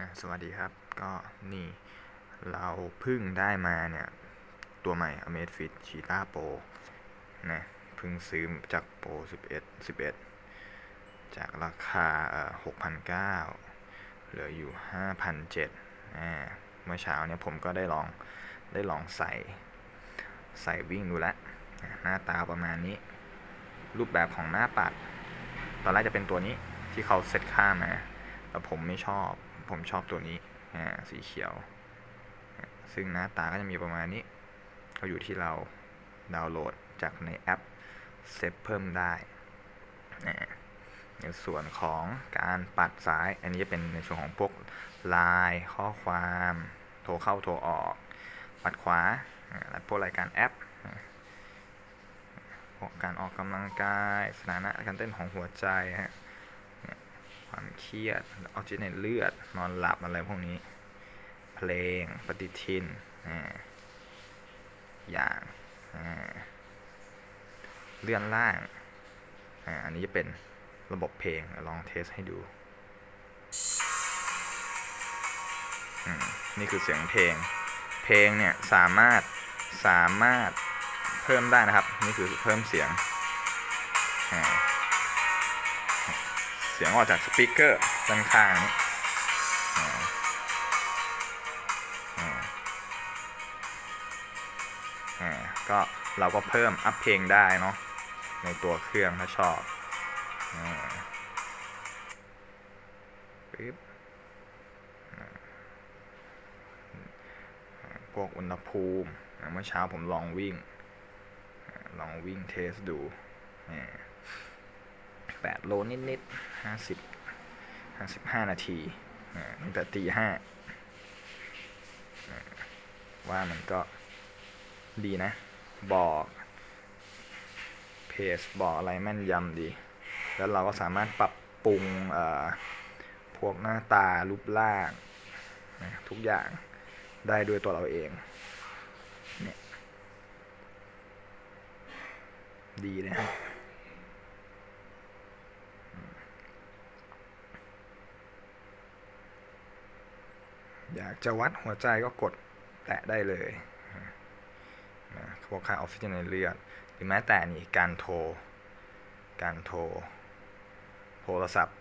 อ่าสวัสดีครับก็นี่เราเพิ่งได้มาเนี่ย ตัวใหม่ Amazfit Cheetah Pro นะเพิ่งซื้อจาก Pro 11 11 จากราคาเอ่อ6,900เหลืออยู่5,700อ่าเมื่อเช้าเนี่ยผมก็ได้ลองได้ลองใส่ใส่วิ่งดูแล้วหน้าตาประมาณนี้ รูปแบบของหน้าปัด ตอนแรกจะเป็นตัวนี้ที่เขาเซตค่ามา แต่ผมไม่ชอบ ผมชอบตัวนี้อ่าสีเขียว ซึ่งหน้าตาก็จะมีประมาณนี้ ก็อยู่ที่เราดาวน์โหลดจากในแอปเซฟเพิ่มได้ในส่วนของการปัดซ้าย อันนี้จะเป็นในส่วนของพวกลน์ข้อความ โทรเข้าโทรออก ปัดขวาและพวกรายการแอปพวกการออกกำลังกาย สถานะการเต้นของหัวใจฮะ ความเครียดออกซิเจนในเลือด นอนหลับอะไรพวกนี้ เพลง ปฏิทินอ่าอย่างอ่าเลื่อนล่างอันนี้จะเป็นระบบเพลง ลองเทสให้ดู นี่คือเสียงเพลง เพลงเนี่ยสามารถสามารถเพิ่มได้นะครับ นี่คือเพิ่มเสียงอ่า เสียงออกจากสปีกเกอร์ด้านข้างนี้ก็เราก็เพิ่มอัพเพลงได้เนาะในตัวเครื่องถ้าชอบป๊บพวกอุณหภูมิเมื่อเช้าผมลองวิ่ง ลองวิ่งเทสดู Yeah. 8 โลนิดๆ50 55 นาทีตั้งแต่ตีห้าว่ามันก็ดีนะ บอกเพจบอกอะไรแม่นยำดี แล้วเราก็สามารถปรับปรุงพวกหน้าตารูปร่างนะทุกอย่างได้ด้วยตัวเราเองเนี่ยดีเลยฮะ อยากจะวัดหัวใจก็กดแตะได้เลยนะพวกค่าออกซิเจนในเลือด หรือแม้แต่นี่การโทร การโทร โทรศัพท์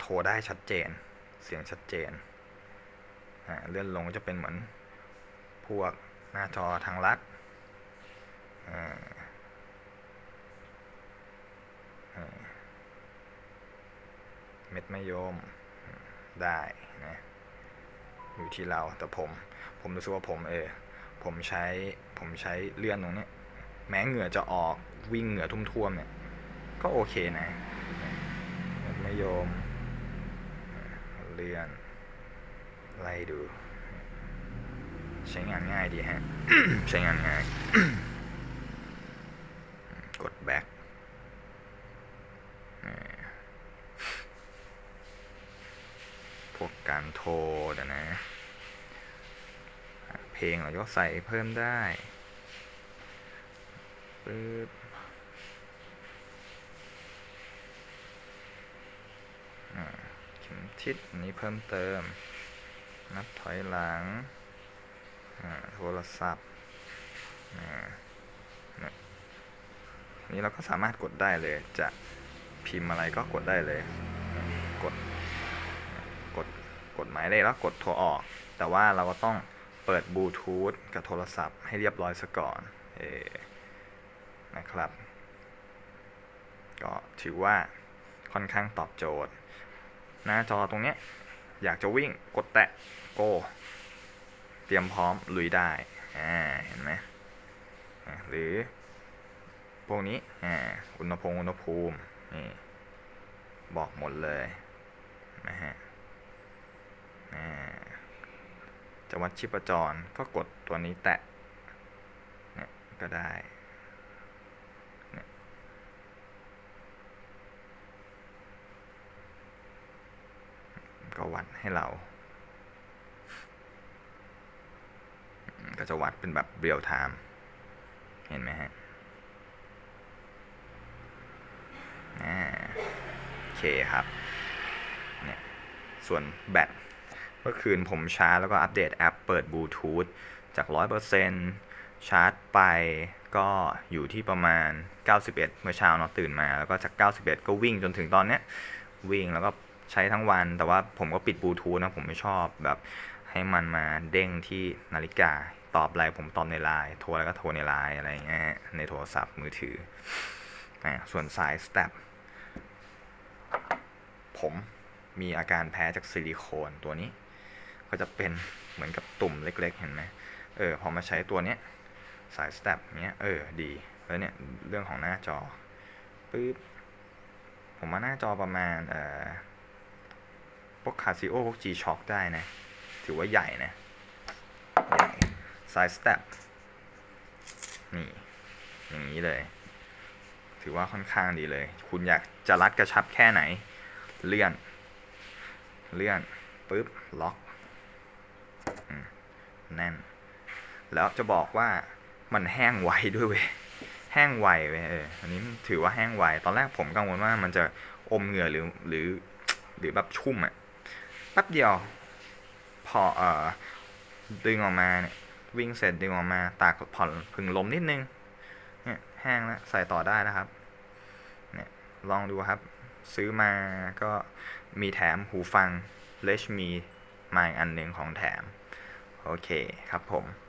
โทรได้ชัดเจน เสียงชัดเจน เลื่อนลงก็จะเป็นเหมือนพวกหน้าจอทางลัดเม็ดมะยมได้นะ อยู่ที่เราแต่ผม ผมรู้สึกว่าผมเออผมใช้ผมใช้เลื่อนตรงนี้แม้เหงื่อจะออกวิ่งเหงื่อทุ่มๆเนี่ยก็โอเคนะเม็ดมะยมเลื่อนไล่ดู ใช้งานง่ายดีฮะ ใช้งานง่าย กดแบ็คพวกการโทรนะ เพลงเราก็ใส่เพิ่มได้ปึ๊บเข็มทิศอันนี้เพิ่มเติม นับถอยหลัง โทรศัพท์นี่เราก็สามารถกดได้เลย จะพิมพ์อะไรก็กดได้เลย กด กดหมายเลขแล้วกดโทรออก แต่ว่าเราก็ต้องเปิดบลูทูธกับโทรศัพท์ให้เรียบร้อยซะก่อนเอนะครับ ก็ถือว่าค่อนข้างตอบโจทย์ หน้าจอตรงเนี้ยอยากจะวิ่งกดแตะโกเตรียมพร้อมลุยได้อ่าเห็นไหมหรือพวกนี้อ่าอุณหภูมิอุณหภูมินี่บอกหมดเลยนะฮะ จะวัดชีพจรก็กดตัวนี้แตะเนี่ยก็ได้ก็วัดให้เรา ก็จะวัดเป็นแบบเรียลไทม์ เห็นไหมฮะโอเคครับ เนี่ย ส่วนแบต มื่อคืนผมชาร์จแล้วก็อัปเดตแอปเปิดบลูทูธจาก 100%ชาร์จไปก็อยู่ที่ประมาณ 91 เมื่อเช้าเนาะตื่นมา แล้วก็จาก 91 ก็วิ่งจนถึงตอนเนี้ยวิ่งแล้วก็ใช้ทั้งวัน แต่ว่าผมก็ปิดบลูทูธนะ ผมไม่ชอบแบบให้มันมาเด้งที่นาฬิกาตอบอะไรผมตอบในไลน์โทรอะไรก็โทรในไลน์อะไรเงี้ยในโทรศัพท์มือถืออ่าส่วนสายสเต็ปผมมีอาการแพ้จากซิลิโคนตัวนี้ ก็จะเป็นเหมือนกับตุ่มเล็กๆ เห็นไหมเออพอมาใช้ตัวเนี้ยสายสเต็ปเนี้ยเออดีแล้วเนี่ยเรื่องของหน้าจอปึ๊บผมว่าหน้าจอประมาณเอ่อพวกคาซิโอพวก G-Shock ได้นะ ถือว่าใหญ่นะ ใหญ่สายสเต็ปนี่ อย่างนี้เลย ถือว่าค่อนข้างดีเลย คุณอยากจะรัดกระชับแค่ไหน เลื่อน เลื่อน ปึ๊บ ล็อก แน่น แล้วจะบอกว่ามันแห้งไวด้วยเว้ยแห้งไวเว้ยเอออันนี้ถือว่าแห้งไว ตอนแรกผมกังวลว่ามันจะอมเหงื่อหรือหรือหรือแบบชุ่มอะแป๊บเดียว พอเอ่อดึงออกมาเนี่ยวิ่งเสร็จดึงออกมาตากผ่อนพึ่งลมนิดนึงเนี่ยแห้งแล้วใส่ต่อได้แล้วครับเนี่ยลองดูครับ ซื้อมาก็มีแถมหูฟังเลชมีมาอีกอันหนึ่งของแถม โอเคครับผม